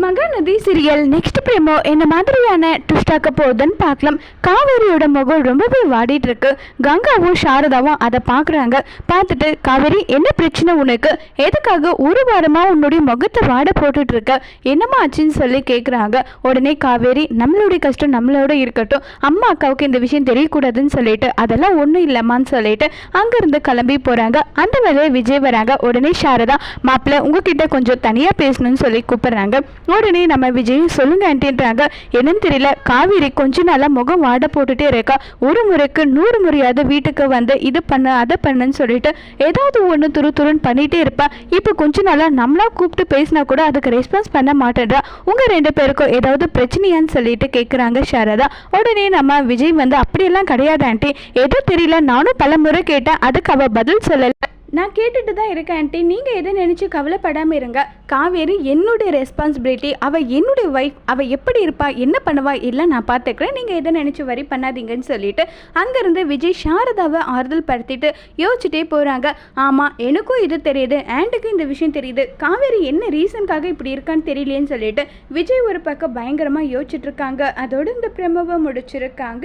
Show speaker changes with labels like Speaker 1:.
Speaker 1: Mahanadi serial next பிரேமோ என்ன மாதிரியான ட்விஸ்டாக்க போகுதுன்னு பார்க்கலாம். காவேரியோட முகம் ரொம்பவே வாடிட்டு இருக்கு. கங்காவும் சாரதாவும் அதை பார்க்குறாங்க. பார்த்துட்டு காவேரி என்ன பிரச்சனை உனக்கு? எதுக்காக ஒரு வாரமாக உன்னுடைய முகத்தை வாட போட்டுட்டு இருக்க? என்னம்மா ஆச்சுன்னு சொல்லி கேட்குறாங்க உடனே காவேரி நம்மளுடைய கஷ்டம் நம்மளோட இருக்கட்டும். அம்மா அக்காவுக்கு இந்த விஷயம் தெரியக்கூடாதுன்னு சொல்லிட்டு அதெல்லாம் ஒன்றும் இல்லைம்மான்னு சொல்லிட்டு அங்கேருந்து கிளம்பி போகிறாங்க அந்த வேலையை விஜய் வராங்க. உடனே சாரதா மாப்பிள்ளை உங்ககிட்ட கொஞ்சம் தனியாக பேசணும்னு சொல்லி கூப்பிட்றாங்க. உடனே நம்ம விஜய் சொல்லுங்க ஆண்டின்றாங்க என்னன்னு தெரியல. காவேரி கொஞ்ச நாளாக முகம் வாட போட்டுட்டே இருக்கா. ஒரு முறைக்கு நூறு முறையாவது வீட்டுக்கு வந்து இது பண்ண அதை பண்ணுன்னு சொல்லிட்டு ஏதாவது ஒன்று துரு துருன்னு பண்ணிட்டே இருப்பா. இப்போ கொஞ்ச நாளாக நம்மளா கூப்பிட்டு பேசினா கூட அதுக்கு ரெஸ்பான்ஸ் பண்ண மாட்டேன்றா. உங்கள் ரெண்டு பேருக்கும் ஏதாவது பிரச்சனையான்னு சொல்லிட்டு கேட்குறாங்க சாரதா. உடனே நம்ம விஜய் வந்து அப்படியெல்லாம் கிடையாது ஆண்டி எதுவும் தெரியல நானும் பல முறை கேட்டேன். அதுக்கு அவள் பதில் சொல்லலை. நான் கேட்டுட்டு தான் இருக்கேன் ஆண்டி. நீங்கள் எதை நினச்சி கவலைப்படாமல் இருங்க. காவேரி என்னுடைய ரெஸ்பான்சிபிலிட்டி அவள் என்னுடைய ஒய்ஃப் அவள் எப்படி இருப்பா என்ன பண்ணுவா எல்லாம் நான் பார்த்துக்கிறேன். நீங்கள் எதை நினச்சி வரி பண்ணாதீங்கன்னு சொல்லிட்டு அங்கேருந்து விஜய் சாரதாவை ஆறுதல் படுத்திட்டு யோசிச்சுட்டே போகிறாங்க ஆமாம் எனக்கும் இது தெரியுது ஆண்டுக்கும் இந்த விஷயம் தெரியுது. காவேரி என்ன ரீசனுக்காக இப்படி இருக்கான்னு தெரியலையேன்னு சொல்லிட்டு விஜய் ஒரு பக்கம் பயங்கரமாக யோசிச்சுட்ருக்காங்க அதோடு இந்த பிரமவை முடிச்சிருக்காங்க.